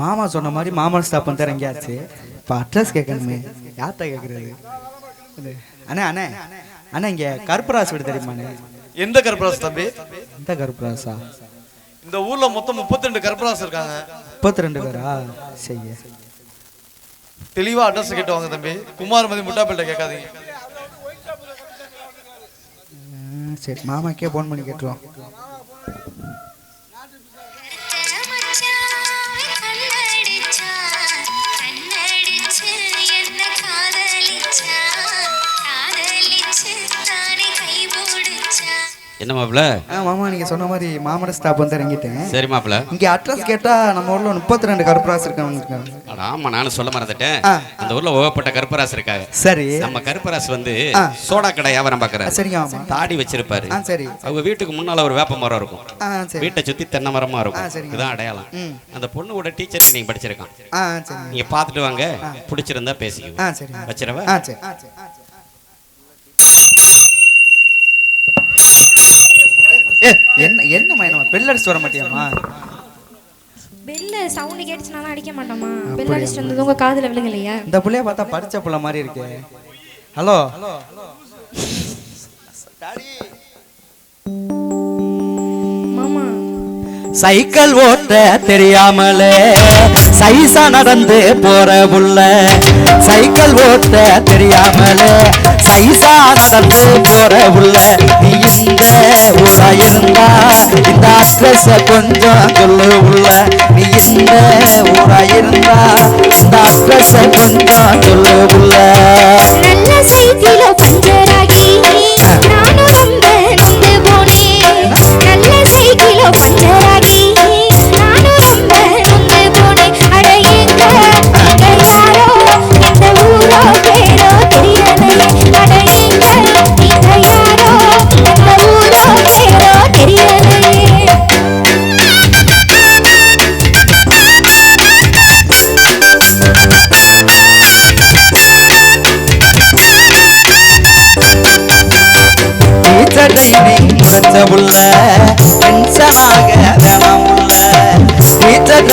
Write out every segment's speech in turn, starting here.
மாமா சொன்ன மாதிரி மாமன் ஸ்டாப் வந்து இறங்கியாச்சு. இப்போ அட்ரஸ் கேட்கணுமே. யார்கிட்ட கேட்குறது? அண்ணே அண்ணே. அண்ணா இங்கே கருப்பராசு வீடு தெரியுமாண்ணே எந்த கருப்பராசு தம்பி? எந்த கருப்பராசா? இந்த ஊர்ல மொத்தம் 32 கருப்பராசு இருக்காங்க. முப்பத்தி ரெண்டு பேரா? செய்ய தெளிவா அட்ரஸ் கேட்டு வாங்க தம்பி. குமார் மதி முட்டாப்பேட்டை கேட்காதீங்க. சரி. மாமாக்கே ஃபோன் பண்ணி கேட்டுருவோம். என்ன மாப்பிள ஆ மாமா நீங்கள் சொன்ன மாதிரி மாமன ஸ்டாப் வந்து இறங்கிட்டேன். சரி மாப்பிள இங்கே அட்ரஸ் கேட்டால் நம்ம ஊரில் முப்பத்தி ரெண்டு கருப்பராசு இருக்காங்க ஆமா நானும் சொல்ல மறந்துட்டேன். அந்த ஊர்ல ஓகப்பட்ட கருப்பராசு இருக்காங்க. சரி. நம்ம கருப்பராசு வந்து. சோடா கடை வியாபாரம் பாக்குறாரு. சரிங்க மாமா. தாடி வச்சிருப்பாரு. சரி. அவங்க வீட்டுக்கு முன்னால ஒரு வேப்ப மரம் இருக்கும். சரி. வீட்டை சுத்தி தென்னை மரமா இருக்கும். இதுதான் அடையாளம். அந்த பொண்ணோட டீச்சர் நீங்க படிச்சிருக்கான். சரி நீங்க பாத்துட்டு வாங்க. பிடிச்சிருந்தா பேசிக்குவோம் ஆ சரி. வச்சிரவா ஆ சரி ஏ என்ன என்னம்மா என்னம்மா பெல் அடிச்சு வர மாட்டியாம்மா? பெல்ல சவுண்ட் கேட்டுச்சுனா தான் அடிக்க மாட்டோமா பெல்? அடிச்சுட்டு வந்தது உங்க காதுல விழுங்கலையா? இந்த புள்ளைய பார்த்தா படிச்ச புள்ள மாதிரி இருக்கே. ஹலோ? மாமா. சைக்கிள் ஓட்ட தெரியாமலே சைசா நடந்து போற புள்ள சைக்கிள் ஓட்ட தெரியாமலே சைசா நடந்து போற புள்ள நீ இந்த ஊரா இருந்தா இந்த அட்ரஸ் கொஞ்சம் சொல்லு உள்ள. நீ இந்த ஊரா இருந்தா இந்த அட்ரஸ் கொஞ்சம் சொல்லு உள்ள. நல்ல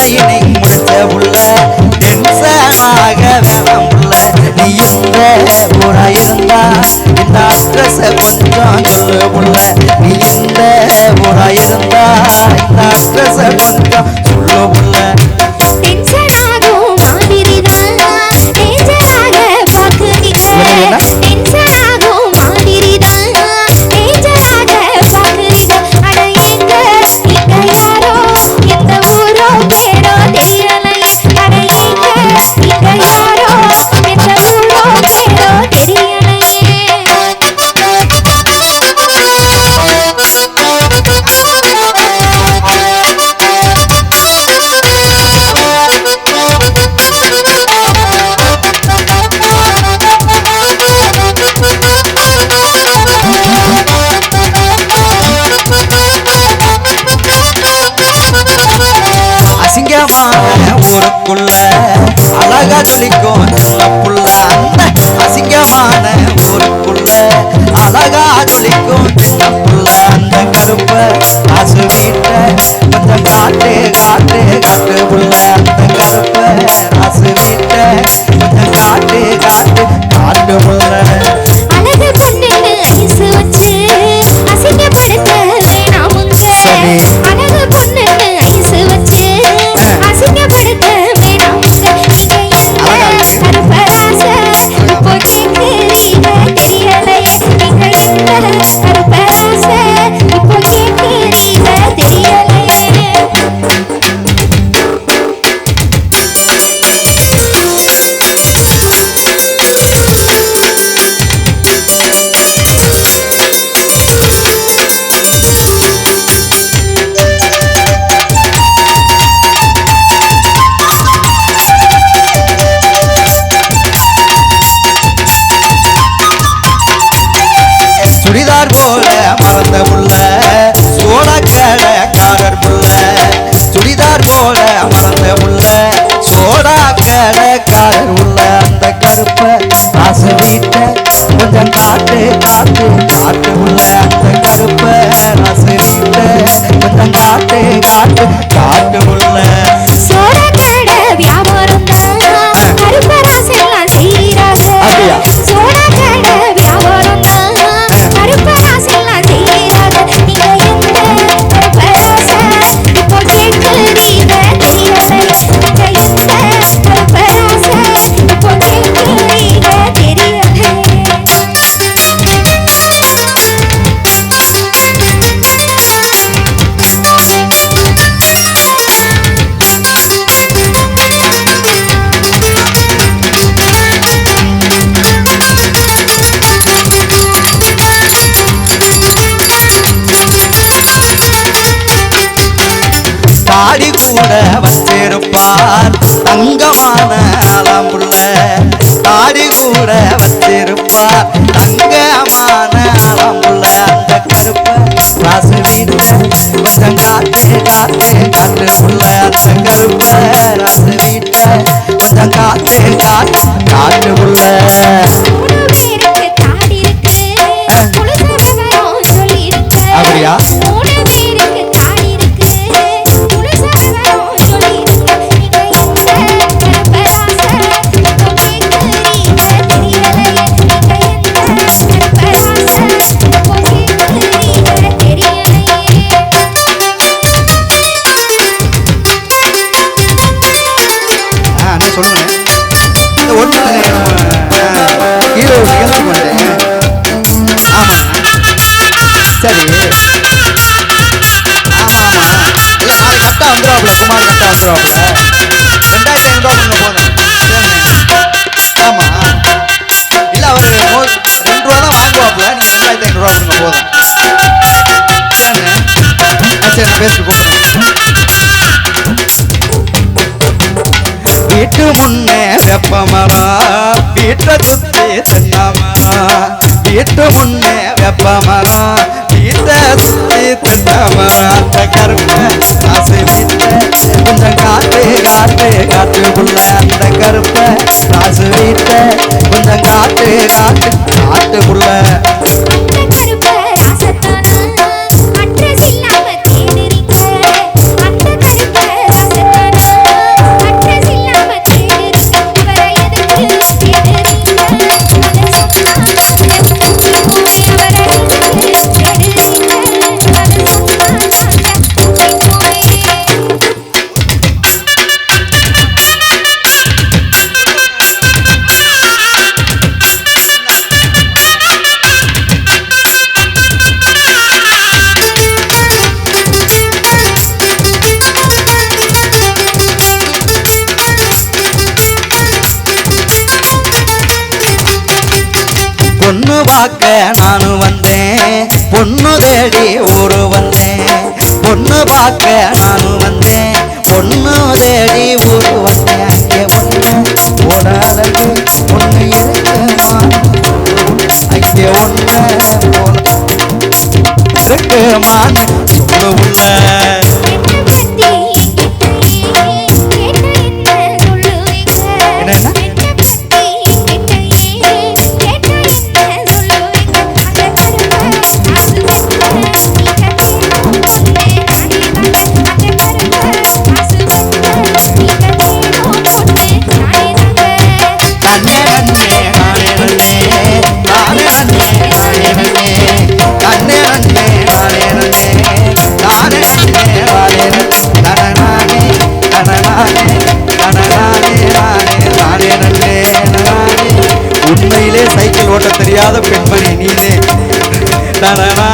ட்ரைனிங் முடிச்ச புள்ள டென்ஷனாக வேணாம் உள்ள நீ இந்த ஊரா இருந்தா இந்த அட்ரஸ் கொஞ்சம் சொல்லு புள்ள நீ இந்த ஊரா இருந்தா இந்த அட்ரஸ் கொஞ்சம் சொல்லு புள்ள கூட வச்சிருப்பா தங்கமான ஆலம்புள்ள அந்த கருப்ப ராசு வீடு. கொஞ்சம் காத்து காத்து காத்து புள்ள அந்த கருப்ப ராசு வீட்டை. கொஞ்சம் காத்து காத்து சரி ஆமா ஆமா இல்லை நாளைக்கு கரெக்டாக வந்துருவாப்ல குமார் கரெக்டாக வந்துருவாப்ல ரெண்டாயிரத்தி ஐநூறுரூவா கொடுங்க போனேன் ஆமா இல்ல இல்லை அவர் ரெண்டு ரூபா தான் வாங்குவாப்ல நீங்கள் ரெண்டாயிரத்தி ஐநூறுரூவா கொடுங்க போதும் சரி நான் பேசிட்டு வீட்டு முன்னே வெப்ப மரம் வீட்டை சுத்தி தென்னாமரா வீட்டு முன்னே வெப்ப மரம் வீட்டை சுத்தி தென்னை மரம் பார்க்க நானும் வந்தேன் பொண்ணு தேடி ஊரு வந்தேன் பொண்ணு பார்க்க நானும் வந்தேன் பொண்ணு தேடி ஊரு வந்தேன் அங்கே ஒண்ணு போடாதது ஒண்ணு இருக்குமா அங்கே ஒண்ணு இருக்குமான்னு தெரியாத பெண்மணி நீனே. தனநானே தனநானே தனநானே நானே